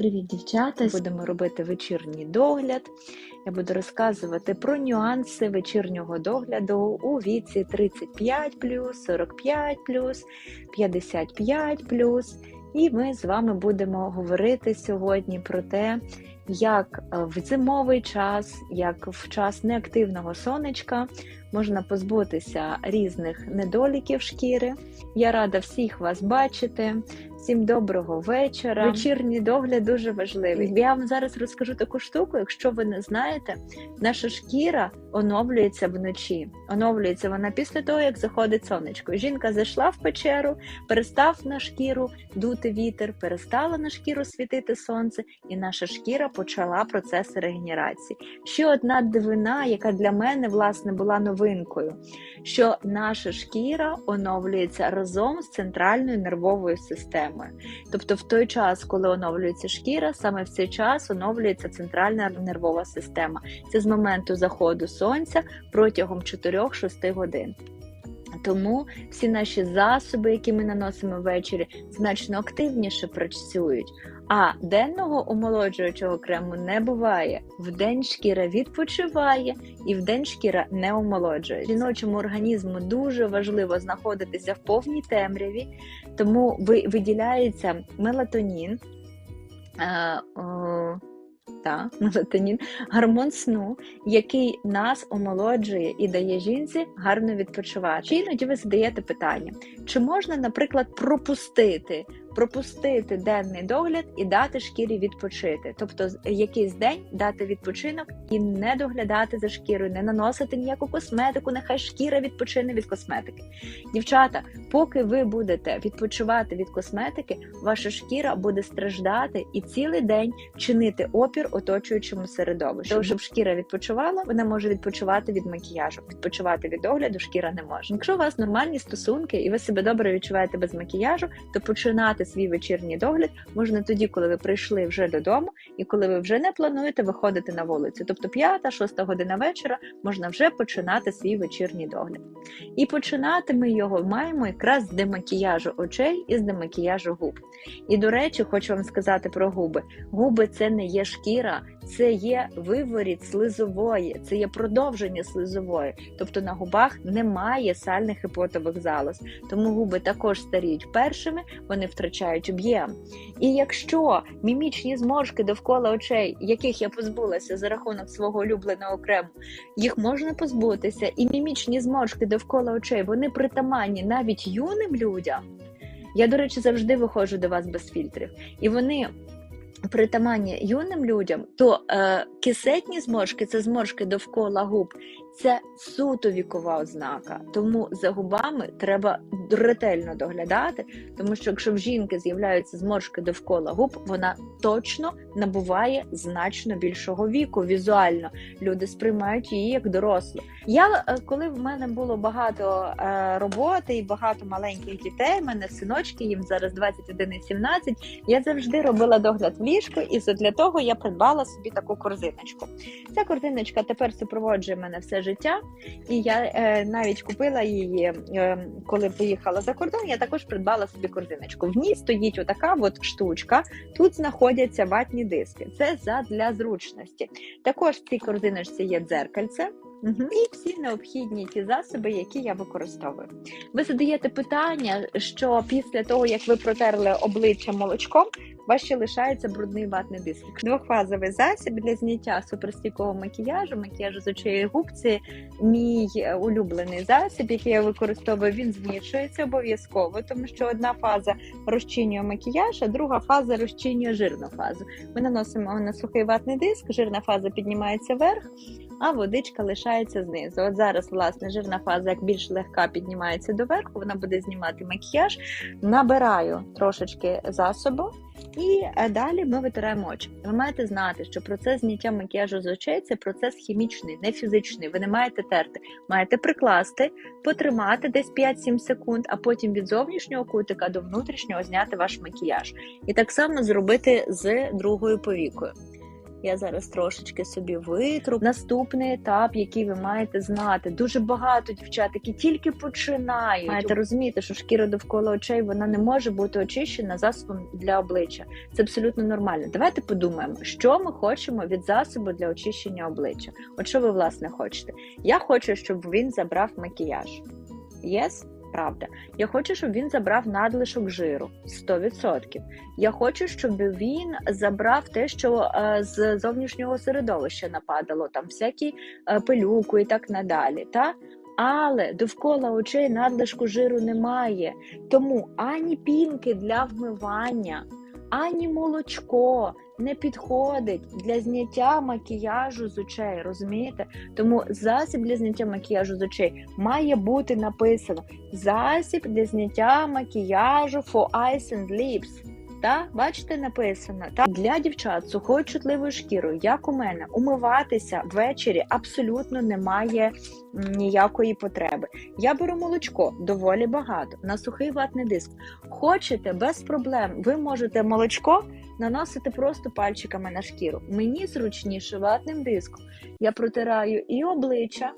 Привіт, дівчата! Будемо робити вечірній догляд. Я буду розказувати про нюанси вечірнього догляду у віці 35, 45, 55. І ми з вами будемо говорити сьогодні про те, як в зимовий час, як в час неактивного сонечка можна позбутися різних недоліків шкіри. Я рада всіх вас бачити. Всім доброго вечора. Вечірній догляд дуже важливий. Я вам зараз розкажу таку штуку. Якщо ви не знаєте, наша шкіра оновлюється вночі. Оновлюється вона після того, як заходить сонечко. Жінка зайшла в печеру, перестав на шкіру дути вітер, перестала на шкіру світити сонце, і наша шкіра почала процеси регенерації. Ще одна дивина, яка для мене власне була новинкою, що наша шкіра оновлюється разом з центральною нервовою системою. Тобто, в той час, коли оновлюється шкіра, саме в цей час оновлюється центральна нервова система. Це з моменту заходу сонця протягом 4-6 годин. Тому всі наші засоби, які ми наносимо ввечері, значно активніше працюють. А денного омолоджуючого крему не буває. Вдень шкіра відпочиває і вдень шкіра не омолоджує. Жіночому організму дуже важливо знаходитися в повній темряві, тому виділяється мелатонін. Та, мелатонін, гормон сну, який нас омолоджує і дає жінці гарно відпочивати. Чи іноді ви задаєте питання, чи можна, наприклад, пропустити пропустити денний догляд і дати шкірі відпочити, тобто якийсь день дати відпочинок і не доглядати за шкірою, не наносити ніяку косметику, нехай шкіра відпочине від косметики. Дівчата, поки ви будете відпочивати від косметики, ваша шкіра буде страждати і цілий день чинити опір оточуючому середовищу. Тому, щоб шкіра відпочивала, вона може відпочивати від макіяжу, відпочивати від догляду шкіра не може. Якщо у вас нормальні стосунки і ви себе добре відчуваєте без макіяжу, то починати починати свій вечірній догляд можна тоді, коли ви прийшли вже додому, і коли ви вже не плануєте виходити на вулицю. Тобто 5-6 година вечора можна вже починати свій вечірній догляд. І починати ми його маємо якраз з демакіяжу очей і з демакіяжу губ. І, до речі, хочу вам сказати про губи. Губи це не є шкіра, це є виворіт слизової, це є продовження слизової. Тобто на губах немає сальних і потових залоз. Тому губи також старіють першими, вони втрачають об'єм. І якщо мімічні зморшки довкола очей, яких я позбулася за рахунок свого улюбленого крему, їх можна позбутися, і мімічні зморшки довкола очей вони притаманні навіть юним людям. Я, до речі, завжди виходжу до вас без фільтрів, і вони притаманні юним людям, то е, кисетні зморшки це зморшки довкола губ, це суто вікова ознака. Тому за губами треба ретельно доглядати, тому що якщо в жінки з'являються зморшки довкола губ, вона точно набуває значно більшого віку. Візуально люди сприймають її як дорослу. Я е, коли в мене було багато е, роботи і багато маленьких дітей, в мене синочки, їм зараз 21 і 17, Я завжди робила догляд в ліжко, і для того я придбала собі таку корзиночку. Ця корзиночка тепер супроводжує мене все життя, і я е, навіть купила її, е, коли поїхала за кордон. Я також придбала собі корзиночку. В ній стоїть отака от штучка. Тут знаходяться ватні диски. Це для зручності. Також в цій корзиночці є дзеркальце. Угу. І всі необхідні ті засоби, які я використовую. Ви задаєте питання, що після того, як ви протерли обличчя молочком, у вас ще лишається брудний ватний диск. Двохфазовий засіб для зняття суперстійкого макіяжу, макіяжу з очей губ це мій улюблений засіб, який я використовую. Він змішується обов'язково, тому що одна фаза розчинює макіяж, а друга фаза розчинює жирну фазу. Ми наносимо на сухий ватний диск, жирна фаза піднімається вверх а водичка лишається знизу. От зараз, власне, жирна фаза, як більш легка піднімається доверху, вона буде знімати макіяж. Набираю трошечки засобу. І е, далі ми витираємо очі. Ви маєте знати, що процес зняття макіяжу з очей це процес хімічний, не фізичний. Ви не маєте терти. Маєте прикласти, потримати десь 5-7 секунд, а потім від зовнішнього кутика до внутрішнього зняти ваш макіяж. І так само зробити з другою повікою. Я зараз трошечки собі витру. Наступний етап, який ви маєте знати, дуже багато дівчат, які тільки починають. Маєте розуміти, що шкіра довкола очей вона не може бути очищена засобом для обличчя. Це абсолютно нормально. Давайте подумаємо, що ми хочемо від засобу для очищення обличчя. От що ви власне хочете? Я хочу, щоб він забрав макіяж. Yes? Правда, я хочу, щоб він забрав надлишок жиру 100%. Я хочу, щоб він забрав те, що е, з зовнішнього середовища нападало, там всякі е, пилюку і так надалі. Та? Але довкола очей надлишку жиру немає. Тому ані пінки для вмивання, ані молочко не підходить для зняття макіяжу з очей. Розумієте? Тому засіб для зняття макіяжу з очей має бути написано: засіб для зняття макіяжу for eyes and lips. Та бачите, написано та для дівчат сухою чутливою шкірою, як у мене, умиватися ввечері абсолютно немає ніякої потреби. Я беру молочко доволі багато на сухий ватний диск. Хочете без проблем, ви можете молочко наносити просто пальчиками на шкіру. Мені зручніше ватним диском. Я протираю і обличчя.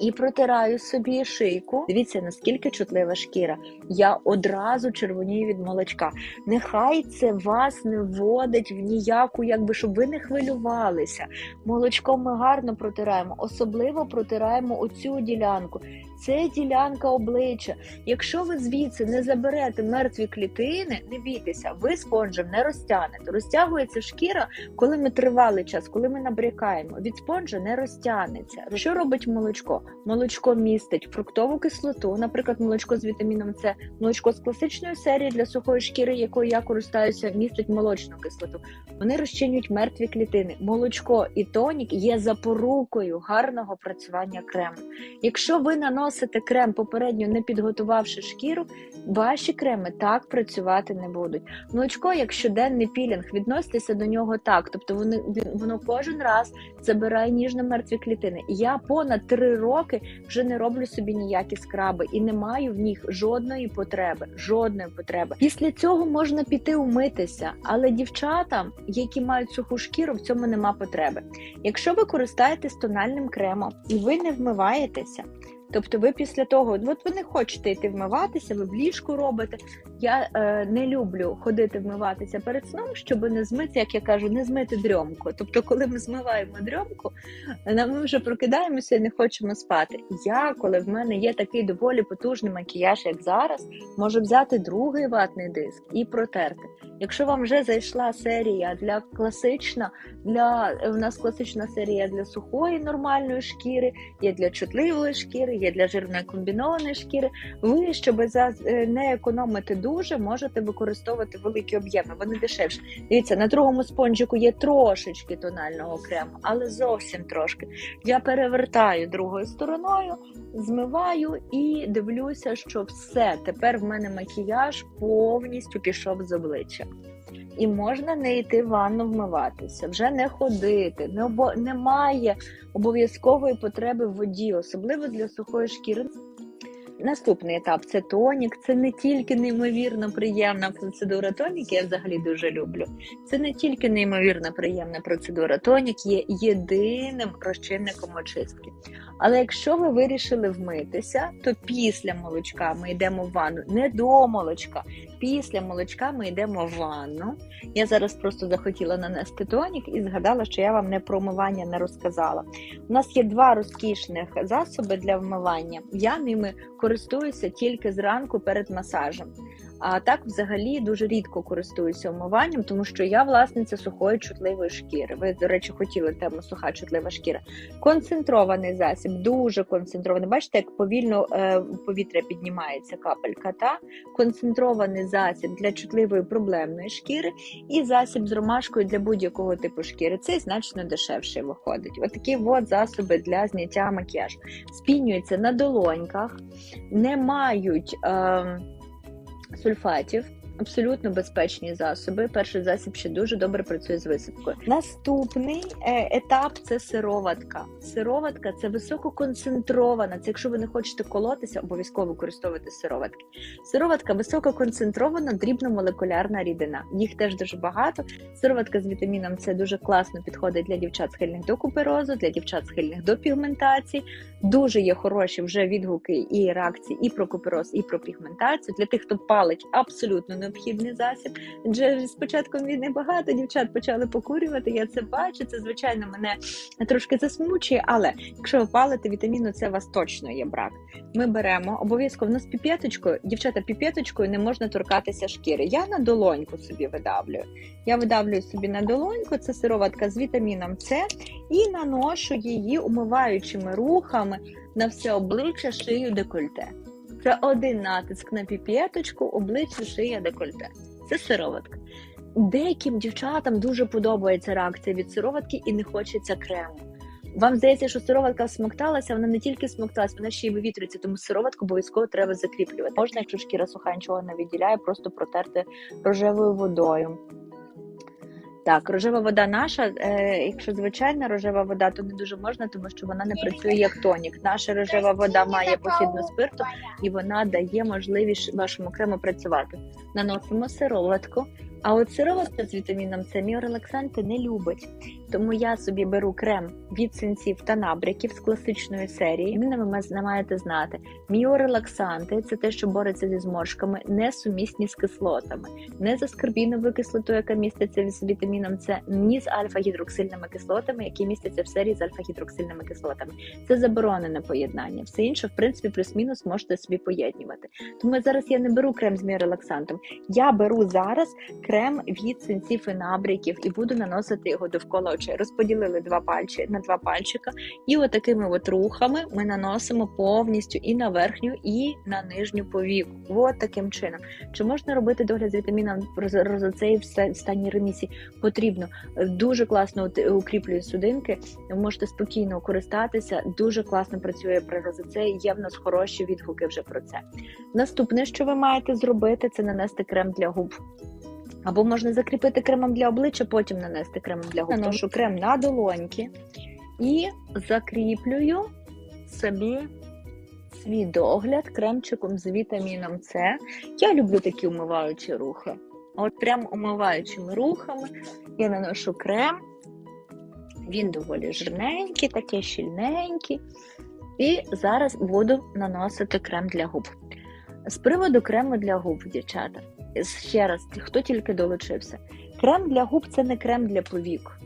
І протираю собі шийку. Дивіться, наскільки чутлива шкіра. Я одразу червонію від молочка. Нехай це вас не вводить в ніяку, якби щоб ви не хвилювалися. Молочком ми гарно протираємо, особливо протираємо оцю ділянку. Це ділянка обличчя. Якщо ви звідси не заберете мертві клітини, не бійтеся, ви спонжем не розтягнете. Розтягується шкіра, коли ми тривалий час, коли ми набрякаємо. Від спонжа не розтягнеться. Що робить молочко? Молочко містить фруктову кислоту, наприклад, молочко з вітаміном С, молочко з класичної серії для сухої шкіри, якою я користуюся, містить молочну кислоту. Вони розчинюють мертві клітини. Молочко і тонік є запорукою гарного працювання крему. Якщо ви наносите крем, попередньо не підготувавши шкіру, ваші креми так працювати не будуть. Молочко, як щоденний пілінг, відноситеся до нього так, тобто вони воно кожен раз забирає ніжно мертві клітини. Я понад три роки вже не роблю собі ніякі скраби і не маю в них жодної потреби. Жодної потреби. Після цього можна піти умитися, але дівчатам, які мають суху шкіру, в цьому нема потреби. Якщо ви користаєтесь тональним кремом і ви не вмиваєтеся. Тобто, ви після того, от ви не хочете йти вмиватися, ви в ліжку робите. Я е, не люблю ходити вмиватися перед сном, щоб не змити, як я кажу, не змити дрьомку. Тобто, коли ми змиваємо дрьомку, ми вже прокидаємося і не хочемо спати. Я, коли в мене є такий доволі потужний макіяж, як зараз, можу взяти другий ватний диск і протерти. Якщо вам вже зайшла серія для класична, для у нас класична серія для сухої нормальної шкіри, є для чутливої шкіри, є для жирної комбінованої шкіри. Ви, щоб за не економити дуже, можете використовувати великі об'єми, вони дешевші. Дивіться, на другому спонжику є трошечки тонального крему, але зовсім трошки. Я перевертаю другою стороною, змиваю і дивлюся, що все. Тепер в мене макіяж повністю пішов з обличчя. І можна не йти в ванну вмиватися, вже не ходити, не обо... немає обов'язкової потреби в воді, особливо для сухої шкіри. Наступний етап це тонік. Це не тільки неймовірно приємна процедура тонік, я взагалі дуже люблю. Це не тільки неймовірно приємна процедура тонік, є єдиним розчинником очистки. Але якщо ви вирішили вмитися, то після молочка ми йдемо в ванну, не до молочка. Після молочка ми йдемо в ванну. Я зараз просто захотіла нанести тонік і згадала, що я вам не про вмивання не розказала. У нас є два розкішних засоби для вмивання. Я ними користуюся тільки зранку перед масажем. А так, взагалі, дуже рідко користуюся омиванням, тому що я власниця сухої чутливої шкіри. Ви, до речі, хотіли тему суха чутлива шкіра. Концентрований засіб, дуже концентрований. Бачите, як повільно е, повітря піднімається капелька. Та концентрований засіб для чутливої проблемної шкіри і засіб з ромашкою для будь-якого типу шкіри. Цей значно дешевше виходить. Отакі от засоби для зняття макіяжу. Спінюються на долоньках, не мають. Е, сульфатів. Абсолютно безпечні засоби. Перший засіб ще дуже добре працює з висипкою. Наступний е, етап це сироватка. Сироватка це висококонцентрована. Це якщо ви не хочете колотися, обов'язково використовуйте сироватки. Сироватка висококонцентрована дрібномолекулярна рідина. Їх теж дуже багато. Сироватка з вітаміном С дуже класно підходить для дівчат схильних до куперозу, для дівчат схильних до пігментації. Дуже є хороші вже відгуки і реакції і про купероз, і про пігментацію. Для тих, хто палить, абсолютно необхідний засіб. Адже з початком війни багато дівчат почали покурювати. Я це бачу. Це звичайно мене трошки засмучує. Але якщо ви палите вітаміну, С у вас точно є брак. Ми беремо обов'язково в нас піп'яточкою. Дівчата піп'яточкою не можна торкатися шкіри. Я на долоньку собі видавлюю. Я видавлюю собі на долоньку. Це сироватка з вітаміном С і наношу її умиваючими рухами на все обличчя, шию, декольте. Це один натиск на піп'єточку, обличчя, шия, декольте. Це сироватка. Деяким дівчатам дуже подобається реакція від сироватки і не хочеться крему. Вам здається, що сироватка смокталася, вона не тільки смокталася, вона ще й вивітрюється, тому сироватку обов'язково треба закріплювати. Можна, якщо шкіра суха нічого не відділяє, просто протерти рожевою водою. Так, рожева вода наша, е, якщо звичайна рожева вода, то не дуже можна, тому що вона не працює як тонік. Наша рожева вода має похідну спирту і вона дає можливість вашому крему працювати. Наносимо сироватку. А от сироватка з вітаміном С міорелаксанти не любить. Тому я собі беру крем від синців та набряків з класичної серії. Мінами ви маєте знати, міорелаксанти це те, що бореться зі зморшками, не сумісні з кислотами, не з аскорбіновою кислотою, яка міститься з вітаміном С, ні з альфа-гідроксильними кислотами, які містяться в серії з альфа-гідроксильними кислотами. Це заборонене поєднання. Все інше, в принципі, плюс-мінус можете собі поєднувати. Тому зараз я не беру крем з міорелаксантом. Я беру зараз крем від синців і набряків і буду наносити його довкола очей. Розподілили два пальчики на два пальчика, і отакими от рухами ми наносимо повністю і на верхню, і на нижню повіку. От таким чином. Чи можна робити догляд з вітаміном розоцеї в стані ремісії? Потрібно дуже класно укріплює судинки. Ви можете спокійно користатися. Дуже класно працює при розоцеї. Є в нас хороші відгуки вже про це. Наступне, що ви маєте зробити, це нанести крем для губ. Або можна закріпити кремом для обличчя, потім нанести кремом для губ. Наношу крем на долоньки і закріплюю собі свій догляд кремчиком з вітаміном С. Я люблю такі умиваючі рухи. От прям умиваючими рухами я наношу крем. Він доволі жирненький, такий щільненький. І зараз буду наносити крем для губ. З приводу крему для губ, дівчата ще раз, хто тільки долучився. Крем для губ це не крем для повік.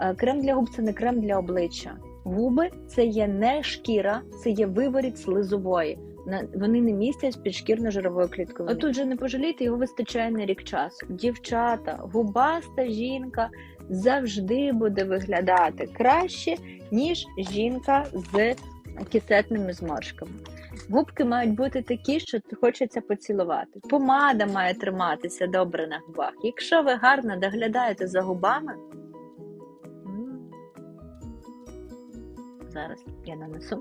Е, крем для губ це не крем для обличчя. Губи це є не шкіра, це є виворіт слизової. Вони не містять підшкірно-жировою кліткою. Отут же не пожалійте, його вистачає на рік часу. Дівчата, губаста жінка завжди буде виглядати краще, ніж жінка з кисетними зморшками. Губки мають бути такі, що хочеться поцілувати. Помада має триматися добре на губах. Якщо ви гарно доглядаєте за губами, зараз я нанесу.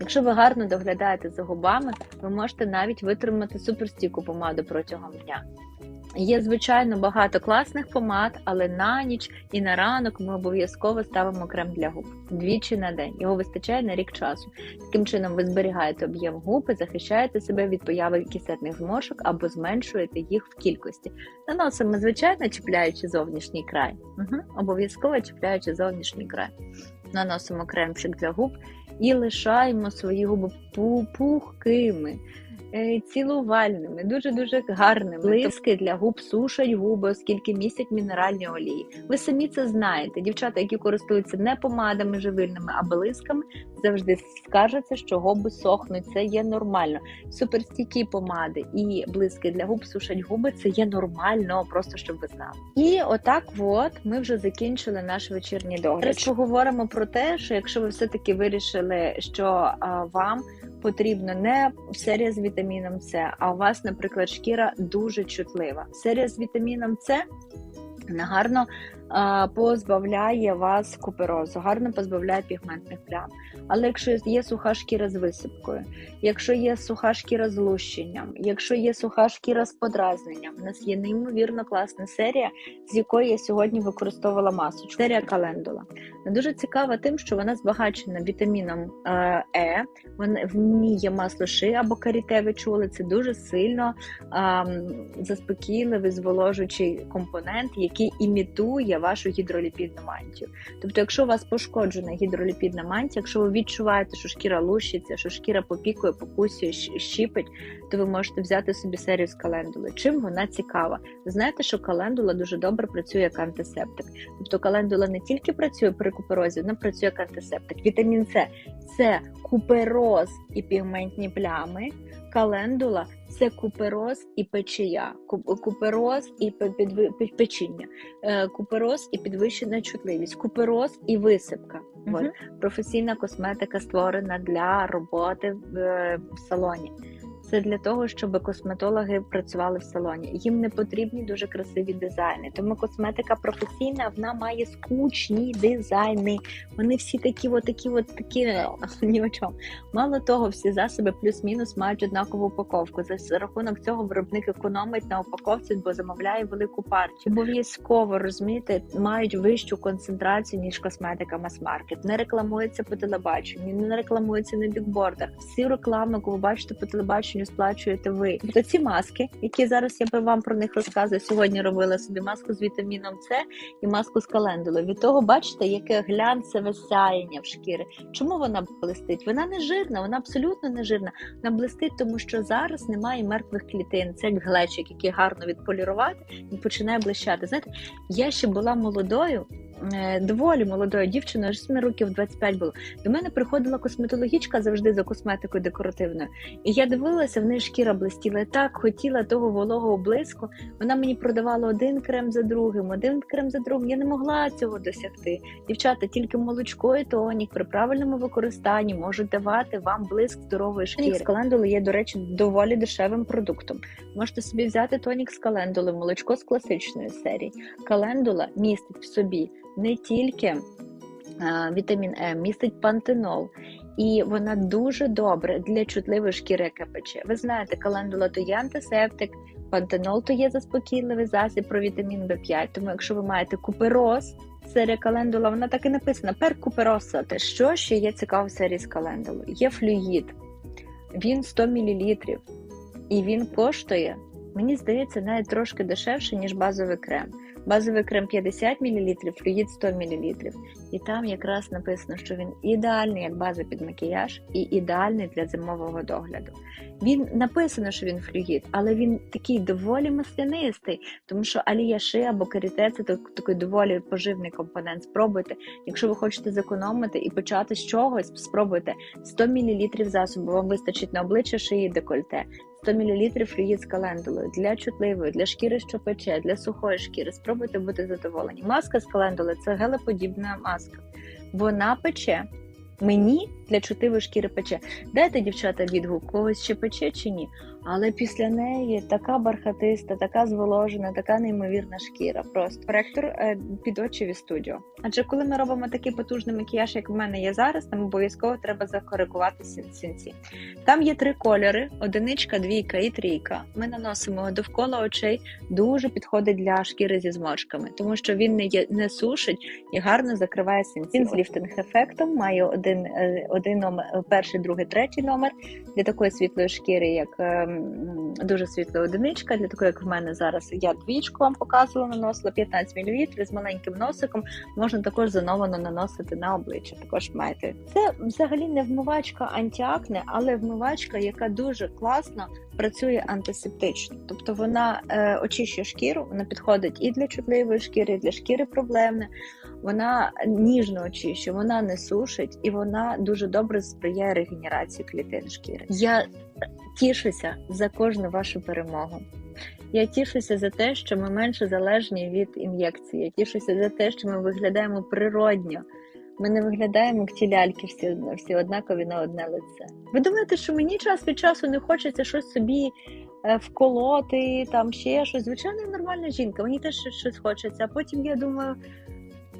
Якщо ви гарно доглядаєте за губами, ви можете навіть витримати суперстійку помаду протягом дня. Є, звичайно, багато класних помад, але на ніч і на ранок ми обов'язково ставимо крем для губ двічі на день. Його вистачає на рік часу. Таким чином, ви зберігаєте об'єм губ і захищаєте себе від появи кисетних зморшок або зменшуєте їх в кількості. Наносимо, звичайно, чіпляючи зовнішній край. Угу. Обов'язково чіпляючи зовнішній край. Наносимо кремчик для губ і лишаємо свої губи пухкими. Е, цілувальними, дуже-дуже гарними. Блиски для губ сушать губи, оскільки містять мінеральні олії. Ви самі це знаєте. Дівчата, які користуються не помадами живильними, а блисками, завжди скажеться, що губи сохнуть. Це є нормально. Суперстійкі помади і блиски для губ сушать губи. Це є нормально, просто щоб ви знали. І отак, от ми вже закінчили наш вечірній догляд. Поговоримо про те, що якщо ви все таки вирішили, що а, вам потрібно не серія з вітаміном С, а у вас, наприклад, шкіра дуже чутлива. Серія з вітаміном С гарно а, позбавляє вас куперозу, гарно позбавляє пігментних плям. Але якщо є суха шкіра з висипкою, якщо є суха шкіра з лущенням, якщо є суха шкіра з подразненням, у нас є неймовірно класна серія, з якої я сьогодні використовувала масочку. Серія календула. Дуже цікава тим, що вона збагачена вітаміном Е, Вона- в ній є масло ши або каріте, ви чули, це дуже сильно заспокійливий, зволожуючий компонент, який імітує вашу гідроліпідну мантію. Тобто, якщо у вас пошкоджена гідроліпідна мантія, якщо ви відчуваєте, що шкіра лущиться, що шкіра попікує, покусює, щіпить, то ви можете взяти собі серію з календули. Чим вона цікава? Ви знаєте, що календула дуже добре працює як антисептик. Тобто календула не тільки працює при куперозі, вона працює як антисептик. Вітамін С це купероз і пігментні плями. Календула це купероз і печія, Ку- купероз і печіння, Е, купероз і підвищена чутливість, купероз і висипка. Угу. От. Професійна косметика створена для роботи в, е, в салоні. Це для того, щоб косметологи працювали в салоні. Їм не потрібні дуже красиві дизайни. Тому косметика професійна вона має скучні дизайни. Вони всі такі, от такі, от такі ні о чому. Мало того, всі засоби плюс-мінус мають однакову упаковку. За рахунок цього виробник економить на упаковці, бо замовляє велику партію. Обов'язково розумієте, мають вищу концентрацію ніж косметика мас-маркет. Не рекламується по телебаченню, не рекламується на бікбордах. Всі реклами, яку ви бачите по телебаченню, сплачуєте ви. Тобто ці маски, які зараз я вам про них розказую. Сьогодні робила собі маску з вітаміном С і маску з календулою. Від того бачите, яке глянцеве сяєння в шкіри. Чому вона блистить? Вона не жирна, вона абсолютно не жирна. Вона блистить, тому що зараз немає мертвих клітин. Це як глечик, який гарно відполірувати і починає блищати. Знаєте, я ще була молодою. Е, Доволі молодою дівчиною, аж 7 років 25 було. До мене приходила косметологічка завжди за косметикою декоративною. І я дивилася, в неї шкіра блистіла. Я так хотіла того вологого блиску. Вона мені продавала один крем за другим, один крем за другим. Я не могла цього досягти. Дівчата, тільки молочко і тонік при правильному використанні можуть давати вам блиск здорової шкіри. Тонік з календули є, до речі, доволі дешевим продуктом. Можете собі взяти тонік з календули, молочко з класичної серії. Календула містить в собі не тільки вітамін Е, містить пантенол. І вона дуже добре для чутливої шкіри, яка. Ви знаєте, календула то є антисептик, пантенол то є заспокійливий засіб про вітамін В5. Тому якщо ви маєте купероз, серія календула, вона так і написана: перкупероса. Те, що ще є цікаво в серії з календулою? Є флюїд, він 100 мл, і він коштує, мені здається, навіть трошки дешевше, ніж базовий крем. Базовий крем 50 мл, флюїд 100 мл. І там якраз написано, що він ідеальний як база під макіяж і ідеальний для зимового догляду. Він написано, що він флюїд, але він такий доволі маслянистий, тому що алія ши або каріте це такий доволі поживний компонент. Спробуйте, якщо ви хочете зекономити і почати з чогось, спробуйте 100 мл засобу, вам вистачить на обличчя шиї декольте. 100 мл флюїд з календулою для чутливої, для шкіри, що пече, для сухої шкіри. Спробуйте бути задоволені. Маска з календули це гелеподібна маска. Вона пече. Мені для чутливої шкіри пече. Дайте, дівчата, відгук, когось ще пече чи ні. Але після неї така бархатиста, така зволожена, така неймовірна шкіра. Просто коректор е, під очі від студіо. Адже коли ми робимо такий потужний макіяж, як в мене є зараз, нам обов'язково треба закоригувати сінці. Там є три кольори: одиничка, двійка і трійка. Ми наносимо довкола очей, дуже підходить для шкіри зі зморшками, тому що він не є не сушить і гарно закриває синці. Він з ліфтинг ефектом має один, е, один номер, перший, другий, третій номер для такої світлої шкіри, як е, м, дуже світла одиничка. Для такої, як в мене зараз я двічку вам показувала, наносила 15 мл з маленьким носиком. Можна також зановано наносити на обличчя. Також маєте це взагалі не вмивачка антіакне, але вмивачка, яка дуже класно працює антисептично. Тобто вона е, очищує шкіру, вона підходить і для чутливої шкіри, і для шкіри проблемне. Вона ніжно очищує, вона не сушить і вона дуже добре сприяє регенерації клітин шкіри. Я тішуся за кожну вашу перемогу. Я тішуся за те, що ми менше залежні від ін'єкції. Я тішуся за те, що ми виглядаємо природньо. Ми не виглядаємо як ті ляльки, всі всі однакові на одне лице. Ви думаєте, що мені час від часу не хочеться щось собі е, вколоти, там ще щось. Звичайно, я нормальна жінка, мені теж щось хочеться. А потім я думаю,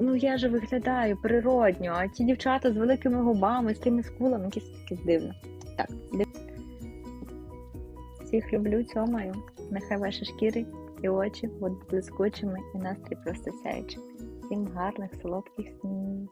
ну я ж виглядаю природньо, а ті дівчата з великими губами, з тими скулами, якісь таке дивно. Так, Всіх люблю, цьомаю. Нехай ваші шкіри і очі будуть блискучими і настрій просто сяючим. Всім гарних, солодких снів.